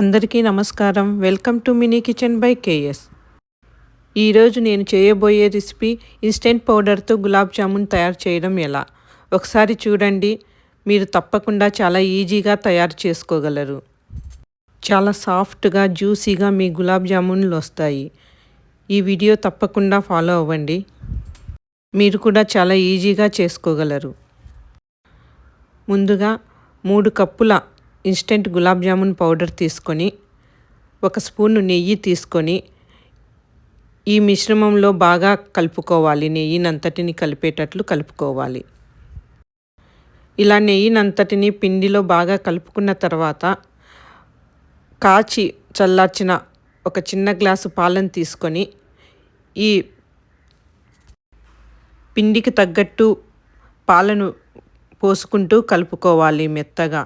అందరికీ నమస్కారం. Welcome to mini kitchen by KS. ఈరోజు నేను చేయబోయే రెసిపీ ఇన్స్టెంట్ పౌడర్తో గులాబ్ జామున్ తయారు చేయడం ఎలా? ఒకసారి చూడండి. మీరు తప్పకుండా చాలా ఈజీగా తయారు చేసుకోగలరు. చాలా సాఫ్ట్గా జ్యూసీగా మీ గులాబ్ జామున్లు వస్తాయి. ఈ వీడియో తప్పకుండా ఫాలో అవ్వండి. మీరు కూడా చాలా ఈజీగా చేసుకోగలరు. ముందుగా మూడు కప్పుల ఇన్స్టెంట్ గులాబ్ జామున్ పౌడర్ తీసుకొని ఒక స్పూన్ నెయ్యి తీసుకొని ఈ మిశ్రమంలో బాగా కలుపుకోవాలి. నెయ్యినంతటిని కలిపేటట్లు కలుపుకోవాలి. ఇలా నెయ్యినంతటిని పిండిలో బాగా కలుపుకున్న తర్వాత కాచి చల్లార్చిన ఒక చిన్న గ్లాసు పాలను తీసుకొని ఈ పిండికి తగ్గట్టు పాలను పోసుకుంటూ కలుపుకోవాలి మెత్తగా.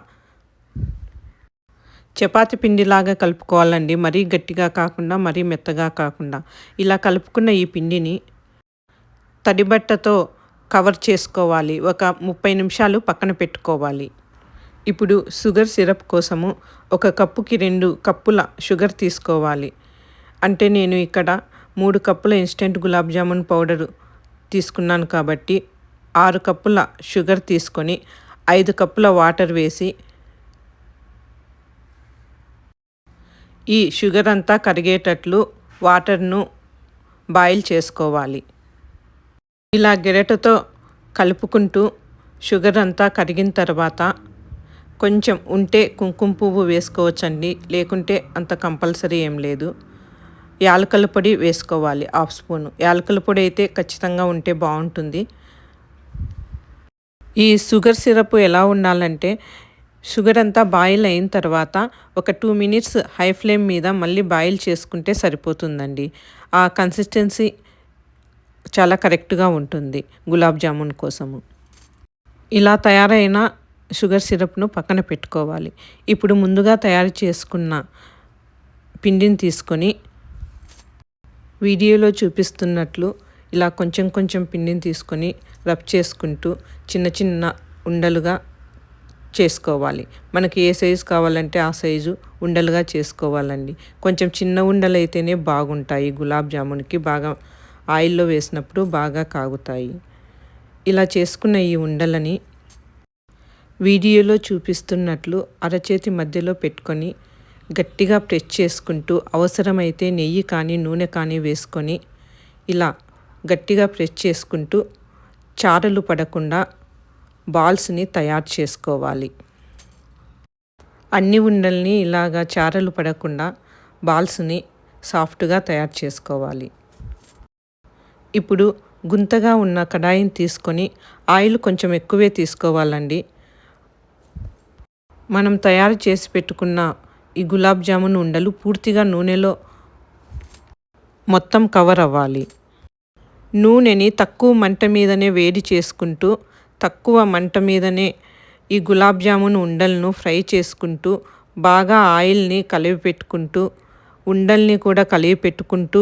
చపాతి పిండిలాగా కలుపుకోవాలండి. మరీ గట్టిగా కాకుండా మరీ మెత్తగా కాకుండా. ఇలా కలుపుకున్న ఈ పిండిని తడిబట్టతో కవర్ చేసుకోవాలి. ఒక ముప్పై నిమిషాలు పక్కన పెట్టుకోవాలి. ఇప్పుడు షుగర్ సిరప్ కోసము ఒక కప్పుకి రెండు కప్పుల షుగర్ తీసుకోవాలి. అంటే నేను ఇక్కడ మూడు కప్పుల ఇన్స్టెంట్ గులాబ్ జామున్ పౌడరు తీసుకున్నాను కాబట్టి ఆరు కప్పుల షుగర్ తీసుకొని ఐదు కప్పుల వాటర్ వేసి ఈ షుగర్ అంతా కరిగేటట్లు వాటర్ను బాయిల్ చేసుకోవాలి. ఇలా గెరటతో కలుపుకుంటూ షుగర్ అంతా కరిగిన తర్వాత కొంచెం ఉంటే కుంకుమ పువ్వు వేసుకోవచ్చండి. లేకుంటే అంత కంపల్సరీ ఏం లేదు. యాలకల పొడి వేసుకోవాలి హాఫ్ స్పూన్. యాలకల పొడి అయితే ఖచ్చితంగా ఉంటే బాగుంటుంది. ఈ షుగర్ సిరప్ ఎలా ఉండాలంటే షుగర్ అంతా బాయిల్ అయిన తర్వాత ఒక టూ మినిట్స్ హై ఫ్లేమ్ మీద మళ్ళీ బాయిల్ చేసుకుంటే సరిపోతుందండి. ఆ కన్సిస్టెన్సీ చాలా కరెక్ట్గా ఉంటుంది గులాబ్ జామున్ కోసము. ఇలా తయారైన షుగర్ సిరప్ను పక్కన పెట్టుకోవాలి. ఇప్పుడు ముందుగా తయారు చేసుకున్న పిండిని తీసుకొని వీడియోలో చూపిస్తున్నట్లు ఇలా కొంచెం కొంచెం పిండిని తీసుకొని రబ్ చేసుకుంటూ చిన్న చిన్న ఉండలుగా చేసుకోవాలి. మనకి ఏ సైజు కావాలంటే ఆ సైజు ఉండలుగా చేసుకోవాలండి. కొంచెం చిన్న ఉండలు అయితేనే బాగుంటాయి. గులాబ్ జామున్కి బాగా ఆయిల్లో వేసినప్పుడు బాగా కాగుతాయి. ఇలా చేసుకున్న ఈ ఉండలని వీడియోలో చూపిస్తున్నట్లు అరచేతి మధ్యలో పెట్టుకొని గట్టిగా ప్రెస్ చేసుకుంటూ అవసరమైతే నెయ్యి కానీ నూనె కానీ వేసుకొని ఇలా గట్టిగా ప్రెస్ చేసుకుంటూ చారలు పడకుండా బాల్స్ని తయారు చేసుకోవాలి. అన్ని ఉండల్ని ఇలాగా చారలు పడకుండా బాల్స్ని సాఫ్ట్గా తయారు చేసుకోవాలి. ఇప్పుడు గుంతగా ఉన్న కడాయిని తీసుకొని ఆయిల్ కొంచెం ఎక్కువే తీసుకోవాలండి. మనం తయారు చేసి పెట్టుకున్న ఈ గులాబ్ జామున్ ఉండలు పూర్తిగా నూనెలో మొత్తం కవర్ అవ్వాలి. నూనెని తక్కువ మంట మీదనే వేడి చేసుకుంటూ తక్కువ మంట మీదనే ఈ గులాబ్ జామున్ ఉండలను ఫ్రై చేసుకుంటూ బాగా ఆయిల్ని కలిపి పెట్టుకుంటూ ఉండల్ని కూడా కలిపి పెట్టుకుంటూ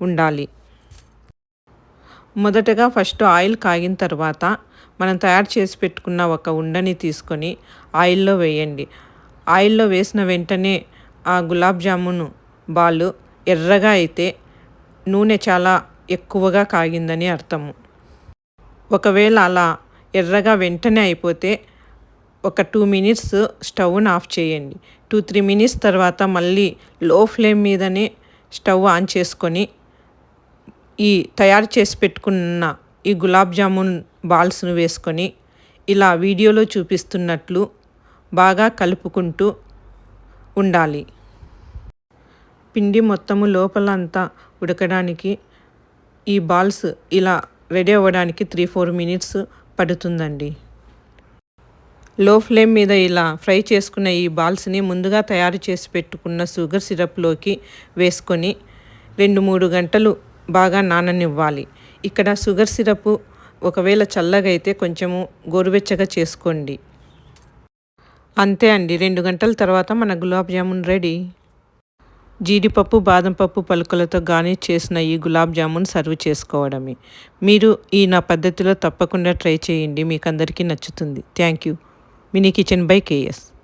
ఉండాలి. మొదటగా ఫస్ట్ ఆయిల్ కాగిన తర్వాత మనం తయారు చేసి పెట్టుకున్న ఒక ఉండని తీసుకొని ఆయిల్లో వేయండి. ఆయిల్లో వేసిన వెంటనే ఆ గులాబ్ జామున్ బాలు ఎర్రగా అయితే నూనె చాలా ఎక్కువగా కాగిందని అర్థము. ఒకవేళ అలా ఎర్రగా వెంటనే అయిపోతే ఒక టూ మినిట్స్ స్టవ్ని ఆఫ్ చేయండి. టూ త్రీ మినిట్స్ తర్వాత మళ్ళీ లో ఫ్లేమ్ మీదనే స్టవ్ ఆన్ చేసుకొని ఈ తయారు చేసి పెట్టుకున్న ఈ గులాబ్ జామున్ బాల్స్ను వేసుకొని ఇలా వీడియోలో చూపిస్తున్నట్లు బాగా కలుపుకుంటూ ఉండాలి. పిండి మొత్తము లోపలంతా ఉడకడానికి ఈ బాల్స్ ఇలా రెడీ అవ్వడానికి త్రీ ఫోర్ మినిట్స్ పడుతుందండి. లో ఫ్లేమ్ మీద ఇలా ఫ్రై చేసుకున్న ఈ బాల్స్ని ముందుగా తయారు చేసి పెట్టుకున్న షుగర్ సిరప్లోకి వేసుకొని రెండు మూడు గంటలు బాగా నాననివ్వాలి. ఇక్కడ షుగర్ సిరప్ ఒకవేళ చల్లగా అయితే కొంచెము గోరువెచ్చగా చేసుకోండి. అంతే అండి. రెండు గంటల తర్వాత మన గులాబ్ జామున్ రెడీ. జీడిపప్పు బాదం పప్పు పలుకలతో గార్నిష్ చేసిన ఈ గులాబ్ జామున్ సర్వ్ చేసుకోవడమే. మీరు ఈ నా పద్ధతిలో తప్పకుండా ట్రై చేయండి. మీకు అందరికీ నచ్చుతుంది. Thank you. Mini kitchen by KS